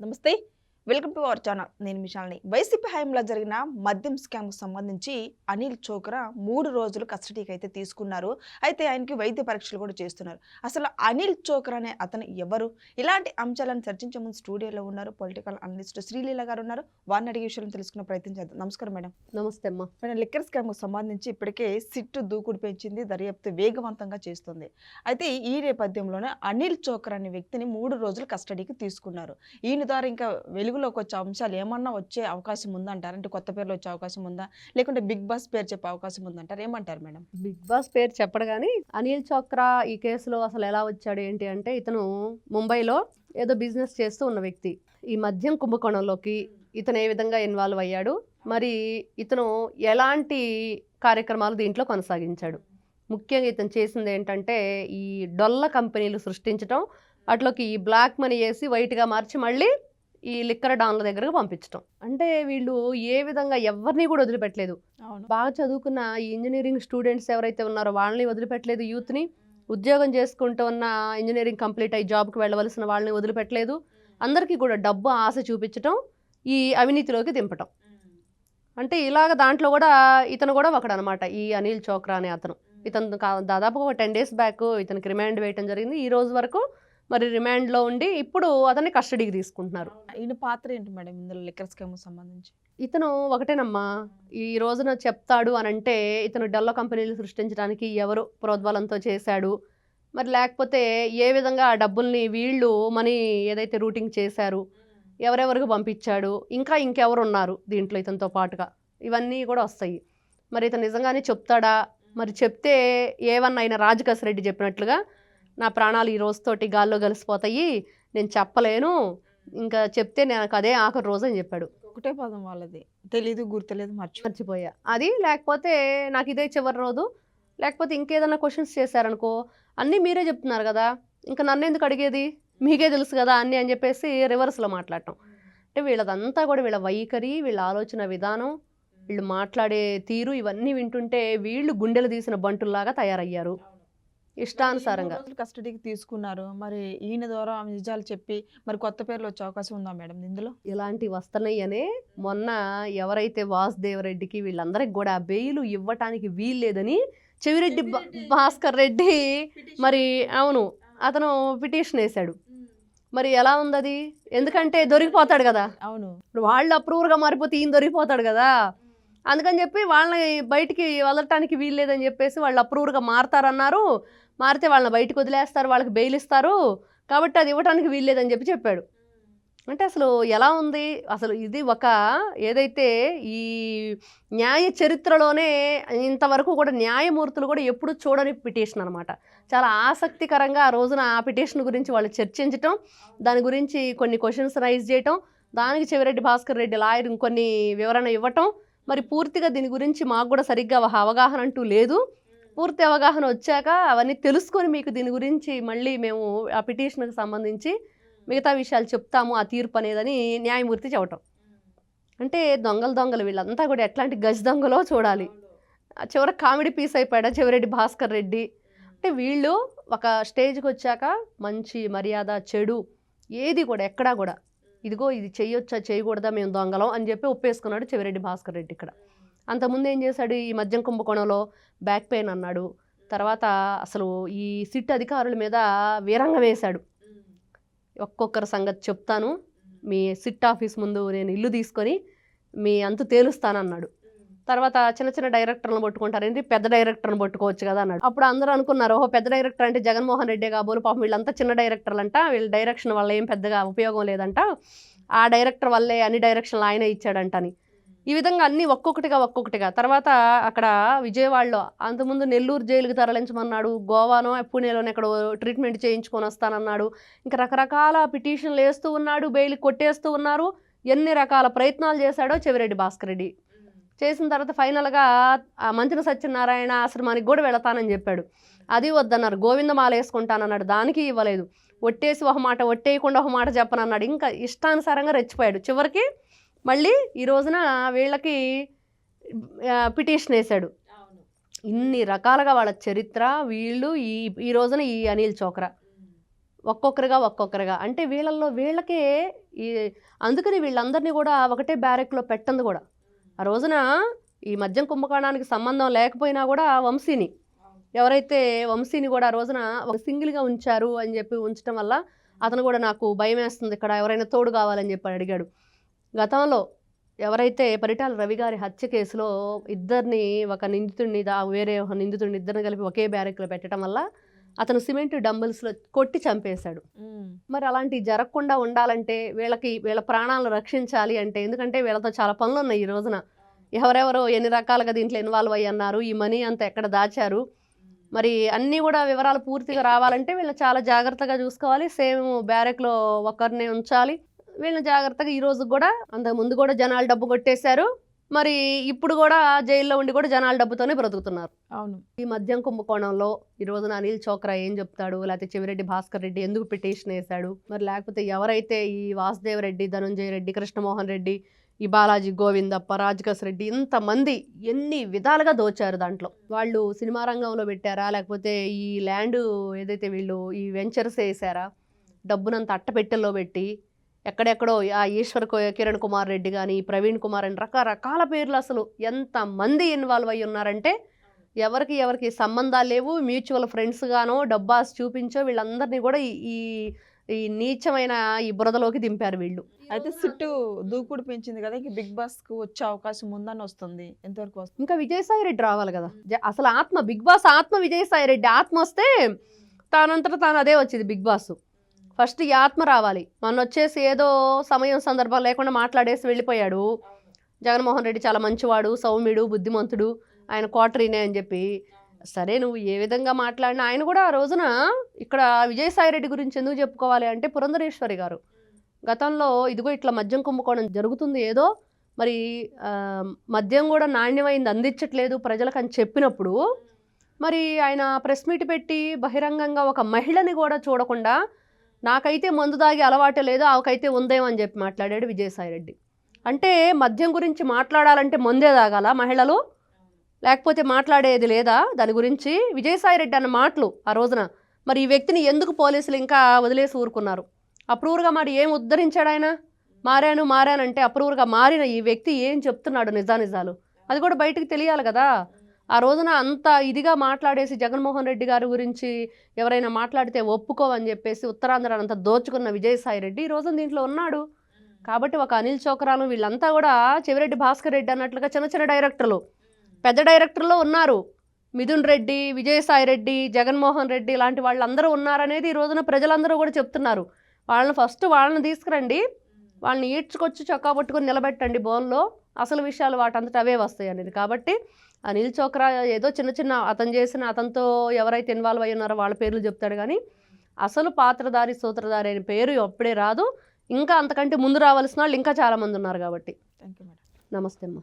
నమస్తే. Welcome to our channel. నేను మిషాల్ని వైసీపీ హయాంలో జరిగిన మద్యం స్కామ్కు సంబంధించి అనిల్ చోక్రా మూడు రోజులు కస్టడీకి అయితే తీసుకున్నారు. అయితే ఆయనకి వైద్య పరీక్షలు కూడా చేస్తున్నారు. అసలు అనిల్ చోక్రా అనే అతను ఎవరు? ఇలాంటి అంశాలను చర్చించే ముందు స్టూడియోలో ఉన్నారు పొలిటికల్ అనలిస్ట్ శ్రీలీల గారు ఉన్నారు. వారిని అడిగే విషయాలను తెలుసుకునే ప్రయత్నం చేద్దాం. నమస్కారం మేడం. నమస్తే అమ్మా. మేడం లిక్కర్ స్కామ్కు సంబంధించి ఇప్పటికే సిట్టు దూకుడు పెంచింది దర్యాప్తు వేగవంతంగా చేస్తుంది. అయితే ఈ నేపథ్యంలోనే అనిల్ చోక్రా అనే వ్యక్తిని మూడు రోజులు కస్టడీకి తీసుకున్నారు. ఈయన ద్వారా ఇంకా తెలుగులోకి వచ్చే అంశాలు ఏమన్నా వచ్చే అవకాశం ఉందంటారు? అంటే కొత్త పేర్లు వచ్చే అవకాశం ఉందా? లేకుంటే బిగ్ బాస్ పేరు చెప్పే అవకాశం ఉందంటారు? ఏమంటారు మేడం? బిగ్ బాస్ పేరు చెప్పడు కానీ అనిల్ చోక్రా ఈ కేసులో అసలు ఎలా వచ్చాడు ఏంటి అంటే ఇతను ముంబైలో ఏదో బిజినెస్ చేస్తూ ఉన్న వ్యక్తి. ఈ మద్యం కుంభకోణంలోకి ఇతను ఏ విధంగా ఇన్వాల్వ్ అయ్యాడు? మరి ఇతను ఎలాంటి కార్యక్రమాలు దీంట్లో కొనసాగించాడు? ముఖ్యంగా ఇతను చేసింది ఏంటంటే ఈ డొల్ల కంపెనీలు సృష్టించడం అట్లోకి ఈ బ్లాక్ మనీ వేసి వైట్గా మార్చి మళ్ళీ ఈ లిక్కర్ డాన్ల దగ్గరకు పంపించడం అంటే వీళ్ళు ఏ విధంగా ఎవరిని కూడా వదిలిపెట్టలేదు. బాగా చదువుకున్న ఈ ఇంజనీరింగ్ స్టూడెంట్స్ ఎవరైతే ఉన్నారో వాళ్ళని వదిలిపెట్టలేదు యూత్ని. ఉద్యోగం చేసుకుంటూ ఉన్న ఇంజనీరింగ్ కంప్లీట్ అయ్యి జాబ్కి వెళ్ళవలసిన వాళ్ళని వదిలిపెట్టలేదు. అందరికీ కూడా డబ్బు ఆశ చూపించటం ఈ అవినీతిలోకి దింపటం. అంటే ఇలాగ దాంట్లో కూడా ఇతను కూడా ఒకడనమాట ఈ అనిల్ చోక్రా అనే అతను. ఇతను దాదాపు ఒక టెన్ డేస్ బ్యాక్ ఇతనికి రిమాండ్ వేయటం జరిగింది. ఈ రోజు వరకు మరి రిమాండ్లో ఉండి ఇప్పుడు అతన్ని కస్టడీకి తీసుకుంటున్నారు. ఈయన పాత్ర ఏంటి మేడం ఇందులో లిక్కర్ స్కామ్కు సంబంధించి? ఇతను ఒకటేనమ్మా. ఈ రోజున చెప్తాడు అని అంటే ఇతను డెల్ల కంపెనీలు సృష్టించడానికి ఎవరు ప్రోద్బలంతో చేశాడు. మరి లేకపోతే ఏ విధంగా ఆ డబ్బుల్ని వీళ్ళు మనీ ఏదైతే రూటింగ్ చేశారు ఎవరెవరికి పంపించాడు ఇంకా ఇంకెవరు ఉన్నారు దీంట్లో ఇతనితో పాటుగా? ఇవన్నీ కూడా వస్తాయి. మరి ఇతను నిజంగానే చెప్తాడా? మరి చెప్తే ఏవన్నా ఆయన రాజకాశ్ రెడ్డి చెప్పినట్లుగా నా ప్రాణాలు ఈ రోజుతోటి గాల్లో కలిసిపోతాయి నేను చెప్పలేను. ఇంకా చెప్తే నాకు అదే ఆఖరి రోజు అని చెప్పాడు. ఒకటే పదం వాళ్ళది. తెలీదు గుర్తులేదు మర్చి మర్చిపోయా. అది లేకపోతే నాకు ఇదే చివరి రోజు. లేకపోతే ఇంకేదైనా క్వశ్చన్స్ చేశారనుకో అన్నీ మీరే చెప్తున్నారు కదా. ఇంకా నన్ను ఎందుకు అడిగేది? మీకే తెలుసు కదా అన్నీ అని చెప్పేసి రివర్స్లో మాట్లాడటం. అంటే వీళ్ళదంతా కూడా వీళ్ళ వైఖరి వీళ్ళ ఆలోచన విధానం వీళ్ళు మాట్లాడే తీరు ఇవన్నీ వింటుంటే వీళ్ళు గుండెలు తీసిన బంటుల్లాగా తయారయ్యారు. ఇష్టానుసారంగా కస్టడీకి తీసుకున్నారు? మరి ఈయన ద్వారా నిజాలు చెప్పి మరి కొత్త పేర్లు వచ్చే అవకాశం ఉందా మేడం ఇందులో? ఇలాంటివి వస్తున్నాయి అనే మొన్న ఎవరైతే వాసుదేవరెడ్డికి వీళ్ళందరికి కూడా బెయిల్ ఇవ్వటానికి వీల్లేదని చెవిరెడ్డి భాస్కర్ రెడ్డి మరి అవును అతను పిటిషన్ వేశాడు. మరి ఎలా ఉంది అది ఎందుకంటే దొరికిపోతాడు కదా. అవును. వాళ్ళు అప్రూవర్గా మారిపోతే ఈయన దొరికిపోతాడు కదా. అందుకని చెప్పి వాళ్ళని బయటికి వదలటానికి వీల్లేదని చెప్పేసి వాళ్ళు అప్రూవర్గా మారతారన్నారు. మారితే వాళ్ళని బయటకు వదిలేస్తారు వాళ్ళకి బెయిల్ ఇస్తారు. కాబట్టి అది ఇవ్వడానికి వీల్లేదని చెప్పి చెప్పాడు. అంటే అసలు ఎలా ఉంది? అసలు ఇది ఒక ఏదైతే ఈ న్యాయ చరిత్రలోనే ఇంతవరకు కూడా న్యాయమూర్తులు కూడా ఎప్పుడు చూడని పిటిషన్ అనమాట చాలా ఆసక్తికరంగా ఆ రోజున ఆ పిటిషన్ గురించి వాళ్ళు చర్చించటం దాని గురించి కొన్ని క్వశ్చన్స్ రైజ్ చేయటం దానికి చెవిరెడ్డి భాస్కర్ రెడ్డి లాయర్ ఇంకొన్ని వివరణ ఇవ్వటం మరి పూర్తిగా దీని గురించి మాకు కూడా సరిగ్గా అవగాహన అంటూ లేదు. పూర్తి అవగాహన వచ్చాక అవన్నీ తెలుసుకొని మీకు దీని గురించి మళ్ళీ మేము ఆ పిటిషన్కి సంబంధించి మిగతా విషయాలు చెప్తాము ఆ తీర్పు అనేదని న్యాయమూర్తి చెప్పటం. అంటే దొంగలు దొంగలు వీళ్ళంతా కూడా ఎట్లాంటి గజ దొంగలో చూడాలి. ఆ చివర కామెడీ పీస్ అయిపోయాడు చివరెడ్డి భాస్కర్ రెడ్డి? అంటే వీళ్ళు ఒక స్టేజ్కి వచ్చాక మంచి మర్యాద చెడు ఏది కూడా ఎక్కడా కూడా ఇదిగో ఇది చేయొచ్చా చేయకూడదా మేము దొంగలం అని చెప్పి ఒప్పేసుకున్నాడు చెవిరెడ్డి భాస్కర్ రెడ్డి ఇక్కడ. అంతకుముందు ఏం చేశాడు? ఈ మద్యం కుంభకోణంలో బ్యాక్ పెయిన్ అన్నాడు. తర్వాత అసలు ఈ సిట్ అధికారుల మీద వీరంగం వేశాడు. ఒక్కొక్కరి సంగతి చెప్తాను. మీ సిట్ ఆఫీస్ ముందు నేను ఇల్లు తీసుకొని మీ అంతు తేలుస్తానన్నాడు. తర్వాత చిన్న చిన్న డైరెక్టర్లను పట్టుకుంటారు. ఏంటి? పెద్ద డైరెక్టర్ని పట్టుకోవచ్చు కదా అన్నాడు. అప్పుడు అందరూ అనుకున్నారు ఓహో పెద్ద డైరెక్టర్ అంటే జగన్మోహన్ రెడ్డి కాబోలు పాపం వీళ్ళంతా చిన్న డైరెక్టర్లు అంట వీళ్ళ డైరెక్షన్ వల్ల ఏం పెద్దగా ఉపయోగం లేదంట. ఆ డైరెక్టర్ వల్లే అన్ని డైరెక్షన్లు ఆయన ఇచ్చాడంటని. ఈ విధంగా అన్ని ఒక్కొక్కటిగా ఒక్కొక్కటిగా. తర్వాత అక్కడ విజయవాడలో అంతకుముందు నెల్లూరు జైలుకి తరలించమన్నాడు గోవానో పూణేలోనే ఎక్కడ ట్రీట్మెంట్ చేయించుకొని వస్తానన్నాడు. ఇంకా రకరకాల పిటిషన్లు వేస్తూ ఉన్నాడు బెయిల్ కొట్టేస్తూ ఉన్నారు. ఎన్ని రకాల ప్రయత్నాలు చేశాడో చెవిరెడ్డి భాస్కర్ రెడ్డి. చేసిన తర్వాత ఫైనల్గా ఆ మంచిన సత్యనారాయణ ఆశ్రమానికి కూడా వెళతానని చెప్పాడు. అది వద్దన్నారు. గోవిందమాల వేసుకుంటానన్నాడు. దానికి ఇవ్వలేదు. ఒట్టేసి ఒక మాట ఒట్టేయకుండా ఒక మాట చెప్పనన్నాడు. ఇంకా ఇష్టానుసారంగా రెచ్చిపోయాడు. చివరికి మళ్ళీ ఈ రోజున వీళ్ళకి పిటిషన్ వేశాడు. ఇన్ని రకాలుగా వాళ్ళ చరిత్ర వీళ్ళు ఈ ఈ రోజున ఈ అనిల్ చోక్రా. ఒక్కొక్కరుగా ఒక్కొక్కరుగా. అంటే వీళ్ళల్లో వీళ్ళకే ఈ అందుకని వీళ్ళందరినీ కూడా ఒకటే బ్యారెక్లో పెట్టంది కూడా. ఆ రోజున ఈ మద్యం కుంభకోణానికి సంబంధం లేకపోయినా కూడా వంశీని ఎవరైతే వంశీని కూడా ఆ రోజున ఒక సింగిల్గా ఉంచారు అని చెప్పి ఉంచడం వల్ల అతను కూడా నాకు భయం వేస్తుంది. ఇక్కడ ఎవరైనా తోడు కావాలని చెప్పి అడిగాడు. గతంలో ఎవరైతే పరిటాల రవి గారి హత్య కేసులో ఇద్దరిని ఒక నిందితుడిని దా వేరే నిందితుడిని ఇద్దరిని కలిపి ఒకే బ్యారెక్లో పెట్టడం వల్ల అతను సిమెంట్ డంబుల్స్లో కొట్టి చంపేశాడు. మరి అలాంటివి జరగకుండా ఉండాలంటే వీళ్ళకి వీళ్ళ ప్రాణాలను రక్షించాలి అంటే ఎందుకంటే వీళ్ళతో చాలా పనులు ఉన్నాయి ఈ రోజున. ఎవరెవరో ఎన్ని రకాలుగా దీంట్లో ఇన్వాల్వ్ అయ్యి అన్నారు ఈ మనీ అంతా ఎక్కడ దాచారు. మరి అన్నీ కూడా వివరాలు పూర్తిగా రావాలంటే వీళ్ళని చాలా జాగ్రత్తగా చూసుకోవాలి. సేమ్ బ్యారెక్లో ఒకరిని ఉంచాలి. వీళ్ళని జాగ్రత్తగా ఈ రోజు కూడా అంతకు ముందు కూడా జనాలు డబ్బు కొట్టేశారు. మరి ఇప్పుడు కూడా జైల్లో ఉండి కూడా జనాలు డబ్బుతోనే బ్రతుకుతున్నారు. అవును. ఈ మద్యం కుంభకోణంలో ఈ రోజున అనిల్ చోక్రా ఏం చెప్తాడు? లేకపోతే చెవిరెడ్డి భాస్కర్ రెడ్డి ఎందుకు పిటిషన్ వేశాడు? మరి లేకపోతే ఎవరైతే ఈ వాసుదేవ్ రెడ్డి ధనుంజయ రెడ్డి కృష్ణమోహన్ రెడ్డి ఈ బాలాజీ గోవిందప్ప రాజకస్ రెడ్డి ఇంతమంది ఎన్ని విధాలుగా దోచారు దాంట్లో? వాళ్ళు సినిమా రంగంలో పెట్టారా? లేకపోతే ఈ ల్యాండ్ ఏదైతే వీళ్ళు ఈ వెంచర్స్ వేసారా? డబ్బునంత అట్టపెట్టెల్లో పెట్టి ఎక్కడెక్కడో ఆ ఈశ్వర్ కిరణ్ కుమార్ రెడ్డి కానీ ప్రవీణ్ కుమార్ అని రకరకాల పేర్లు అసలు ఎంతమంది ఇన్వాల్వ్ అయ్యి ఉన్నారంటే ఎవరికి ఎవరికి సంబంధాలు లేవు. మ్యూచువల్ ఫ్రెండ్స్ గానో డబ్బాస్ చూపించో వీళ్ళందరినీ కూడా ఈ- ఈ నీచమైన ఈ బురదలోకి దింపారు వీళ్ళు. అయితే సిట్టు దూకుడు పెంచింది కదా ఇంక బిగ్ బాస్కు వచ్చే అవకాశం ఉందని వస్తుంది. ఎంతవరకు వస్తుంది? ఇంకా విజయసాయి రెడ్డి రావాలి కదా. అసలు ఆత్మ బిగ్ బాస్ ఆత్మ విజయసాయి రెడ్డి ఆత్మ వస్తే తానంతట తాను అదే వచ్చింది బిగ్ బాస్. ఫస్ట్ ఈ ఆత్మ రావాలి. మొన్న వచ్చేసి ఏదో సమయం సందర్భం లేకుండా మాట్లాడేసి వెళ్ళిపోయాడు. జగన్మోహన్ రెడ్డి చాలా మంచివాడు సౌమ్యుడు బుద్ధిమంతుడు. ఆయన క్వార్టరీనే అని చెప్పి. సరే నువ్వు ఏ విధంగా మాట్లాడినా ఆయన కూడా ఆ రోజున ఇక్కడ విజయసాయి రెడ్డి గురించి ఎందుకు చెప్పుకోవాలి అంటే పురంధరేశ్వరి గారు. గతంలో ఇదిగో ఇట్లా మద్యం కుంభకోణం జరుగుతుంది ఏదో మరి మద్యం కూడా నాణ్యమైంది అందించట్లేదు ప్రజలకు అని చెప్పినప్పుడు మరి ఆయన ప్రెస్ మీట్ పెట్టి బహిరంగంగా ఒక మహిళని కూడా చూడకుండా నాకైతే మందు దాగి అలవాటు లేదు ఆమెకైతే ఉందేమో అని చెప్పి మాట్లాడాడు విజయసాయిరెడ్డి. అంటే మద్యం గురించి మాట్లాడాలంటే మందే తాగాల మహిళలు? లేకపోతే మాట్లాడేది లేదా? దాని గురించి విజయసాయిరెడ్డి అన్న మాటలు ఆ రోజున. మరి ఈ వ్యక్తిని ఎందుకు పోలీసులు ఇంకా వదిలేసి ఊరుకున్నారు? అప్రూవర్గా మరి ఏం ఉద్ధరించాడు ఆయన? మారాను మారానంటే అప్రూవర్గా మారిన ఈ వ్యక్తి ఏం చెప్తున్నాడు నిజానిజాలు? అది కూడా బయటకు తెలియాలి కదా. ఆ రోజున అంత ఇదిగా మాట్లాడేసి జగన్మోహన్ రెడ్డి గారి గురించి ఎవరైనా మాట్లాడితే ఒప్పుకోవని చెప్పేసి ఉత్తరాంధ్ర అంతా దోచుకున్న విజయసాయి రెడ్డి ఈ రోజున దీంట్లో ఉన్నాడు. కాబట్టి ఒక అనిల్ చోకరాను వీళ్ళంతా కూడా చెవిరెడ్డి భాస్కర్ రెడ్డి అన్నట్లుగా చిన్న చిన్న డైరెక్టర్లు. పెద్ద డైరెక్టర్లో ఉన్నారు. మిథున్ రెడ్డి విజయసాయి రెడ్డి జగన్మోహన్ రెడ్డి ఇలాంటి వాళ్ళందరూ ఉన్నారనేది ఈ రోజున ప్రజలందరూ కూడా చెప్తున్నారు. వాళ్ళని ఫస్ట్ వాళ్ళని తీసుకురండి. వాళ్ళని ఈడ్చుకొచ్చి చొక్కా పట్టుకొని నిలబెట్టండి బోన్లో అసలు విషయాలు వాటంతట అవే వస్తాయి అనేది. కాబట్టి అనిల్ చోక్రా ఏదో చిన్న చిన్న అతను చేసిన అతనితో ఎవరైతే ఇన్వాల్వ్ అయి ఉన్నారో వాళ్ళ పేర్లు చెప్తాడు కానీ అసలు పాత్రధారి సూత్రధారి అనే పేరు అప్పుడే రాదు. ఇంకా అంతకంటే ముందు రావాల్సిన వాళ్ళు ఇంకా చాలామంది ఉన్నారు కాబట్టి. థ్యాంక్ యూ మేడం నమస్తే అమ్మా.